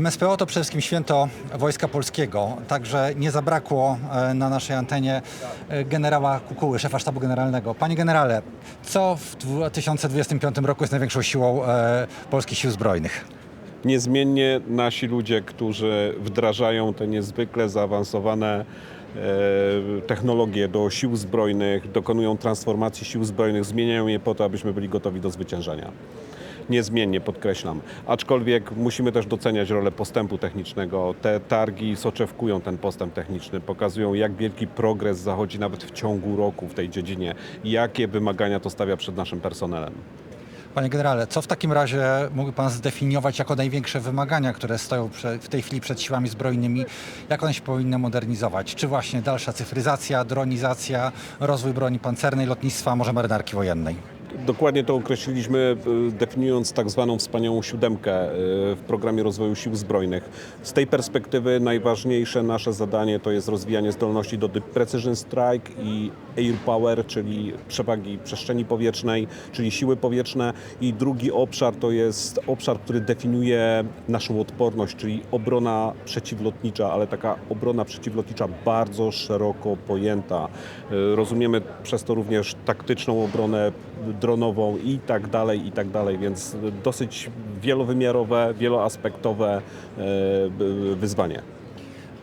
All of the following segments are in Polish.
MSPO to przede wszystkim święto Wojska Polskiego, także nie zabrakło e, na naszej antenie e, generała Kukuły, szefa sztabu generalnego. Panie generale, co w 2025 roku jest największą siłą e, polskich sił zbrojnych? Niezmiennie nasi ludzie, którzy wdrażają te niezwykle zaawansowane technologie do sił zbrojnych, dokonują transformacji sił zbrojnych, zmieniają je po to, abyśmy byli gotowi do zwyciężenia. Niezmiennie podkreślam. Aczkolwiek musimy też doceniać rolę postępu technicznego. Te targi soczewkują ten postęp techniczny, pokazują jak wielki progres zachodzi nawet w ciągu roku w tej dziedzinie, jakie wymagania to stawia przed naszym personelem. Panie generale, co w takim razie mógłby Pan zdefiniować jako największe wymagania, które stoją w tej chwili przed siłami zbrojnymi? Jak one się powinny modernizować? Czy właśnie dalsza cyfryzacja, dronizacja, rozwój broni pancernej, lotnictwa, może marynarki wojennej? Dokładnie to określiliśmy, y, definiując tak zwaną wspaniałą siódemkę y, w programie rozwoju sił zbrojnych. Z tej perspektywy najważniejsze nasze zadanie to jest rozwijanie zdolności do Precision Strike i Air Power, czyli przewagi przestrzeni powietrznej, czyli siły powietrzne. I drugi obszar to jest obszar, który definiuje naszą odporność, czyli obrona przeciwlotnicza, ale taka obrona przeciwlotnicza bardzo szeroko pojęta. Y, Rozumiemy przez to również taktyczną obronę dronową i tak dalej, i tak dalej, więc dosyć wielowymiarowe, wieloaspektowe e, wyzwanie.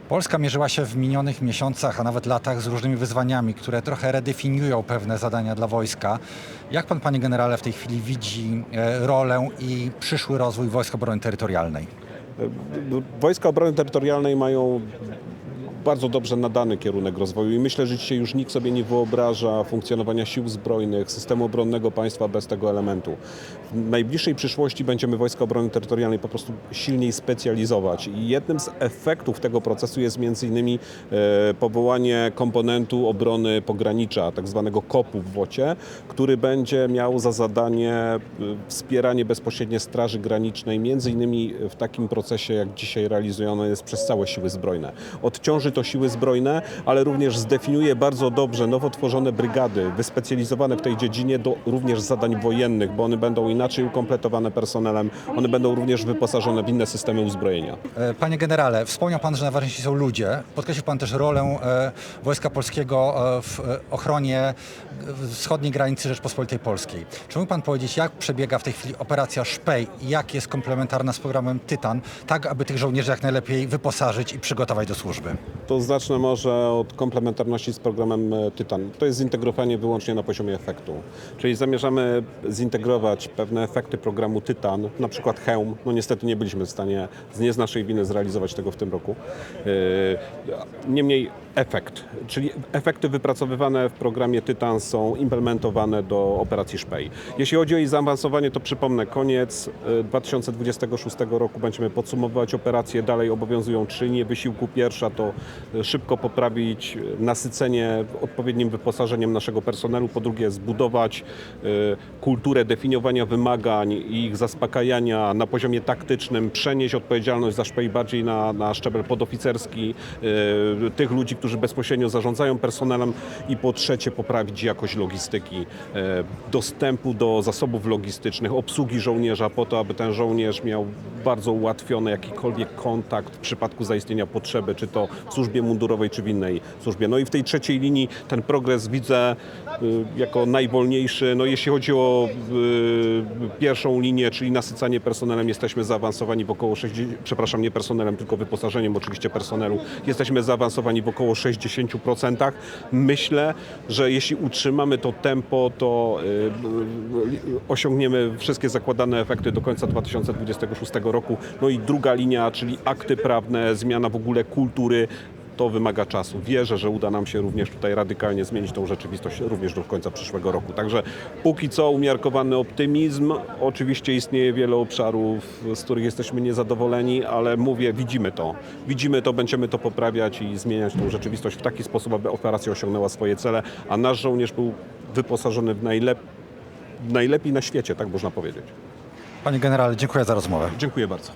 Polska mierzyła się w minionych miesiącach, a nawet latach z różnymi wyzwaniami, które trochę redefiniują pewne zadania dla wojska. Jak pan, panie generale, w tej chwili widzi e, rolę i przyszły rozwój Wojsk Obrony Terytorialnej? Wojska Obrony Terytorialnej mają bardzo dobrze nadany kierunek rozwoju i myślę, że dzisiaj już nikt sobie nie wyobraża funkcjonowania sił zbrojnych, systemu obronnego państwa bez tego elementu. W najbliższej przyszłości będziemy Wojska Obrony Terytorialnej po prostu silniej specjalizować i jednym z efektów tego procesu jest między innymi e, powołanie komponentu obrony pogranicza, tak zwanego KOP-u w WOCie, który będzie miał za zadanie e, wspieranie bezpośrednie Straży Granicznej, między innymi w takim procesie, jak dzisiaj realizowane jest przez całe siły zbrojne. Odciąży to siły zbrojne, ale również zdefiniuje bardzo dobrze nowo tworzone brygady, wyspecjalizowane w tej dziedzinie do również zadań wojennych, bo one będą inaczej ukompletowane personelem, one będą również wyposażone w inne systemy uzbrojenia. E, Panie generale, wspomniał pan, że najważniejsi są ludzie. Podkreślił pan też rolę e, Wojska Polskiego e, w ochronie wschodniej granicy Rzeczpospolitej Polskiej. Czy mógł pan powiedzieć, jak przebiega w tej chwili operacja Szpej i jak jest komplementarna z programem Tytan, tak aby tych żołnierzy jak najlepiej wyposażyć i przygotować do służby? To zacznę może od komplementarności z programem e, Tytan. To jest zintegrowanie wyłącznie na poziomie efektu. Czyli zamierzamy zintegrować pewne efekty programu Tytan, na przykład hełm. No niestety nie byliśmy w stanie z nie z naszej winy zrealizować tego w tym roku. E, Niemniej efekt, czyli efekty wypracowywane w programie Tytan są implementowane do operacji Szpej. Jeśli chodzi o jej zaawansowanie, to przypomnę, koniec e, 2026 roku będziemy podsumowywać operacje. Dalej obowiązują trzy linie wysiłku. Pierwsza to e, szybko poprawić nasycenie odpowiednim wyposażeniem naszego personelu. Po drugie zbudować e, kulturę definiowania wymagań i ich zaspokajania na poziomie taktycznym, przenieść odpowiedzialność za szpej bardziej na, na szczebel podoficerski e, tych ludzi, którzy bezpośrednio zarządzają personelem i po trzecie poprawić jakość logistyki, e, dostępu do zasobów logistycznych, obsługi żołnierza po to, aby ten żołnierz miał bardzo ułatwiony jakikolwiek kontakt w przypadku zaistnienia potrzeby, czy to w służbie mundurowej, czy w innej służbie. No i w tej trzeciej linii ten progres widzę y, jako najwolniejszy. No jeśli chodzi o y, pierwszą linię, czyli nasycanie personelem, jesteśmy zaawansowani w około 60, przepraszam, nie personelem, tylko wyposażeniem oczywiście personelu. Jesteśmy zaawansowani w około 60%. Myślę, że jeśli utrzymamy to tempo, to y, osiągniemy wszystkie zakładane efekty do końca 2026 roku. No i druga linia, czyli akty prawne, zmiana w ogóle kultury. To wymaga czasu. Wierzę, że uda nam się również tutaj radykalnie zmienić tą rzeczywistość również do końca przyszłego roku. Także póki co umiarkowany optymizm. Oczywiście istnieje wiele obszarów, z których jesteśmy niezadowoleni, ale mówię, widzimy to. Widzimy to, będziemy to poprawiać i zmieniać tą rzeczywistość w taki sposób, aby operacja osiągnęła swoje cele, a nasz żołnierz był wyposażony w najlep- najlepiej na świecie, tak można powiedzieć. Panie generale, dziękuję za rozmowę. Dziękuję bardzo.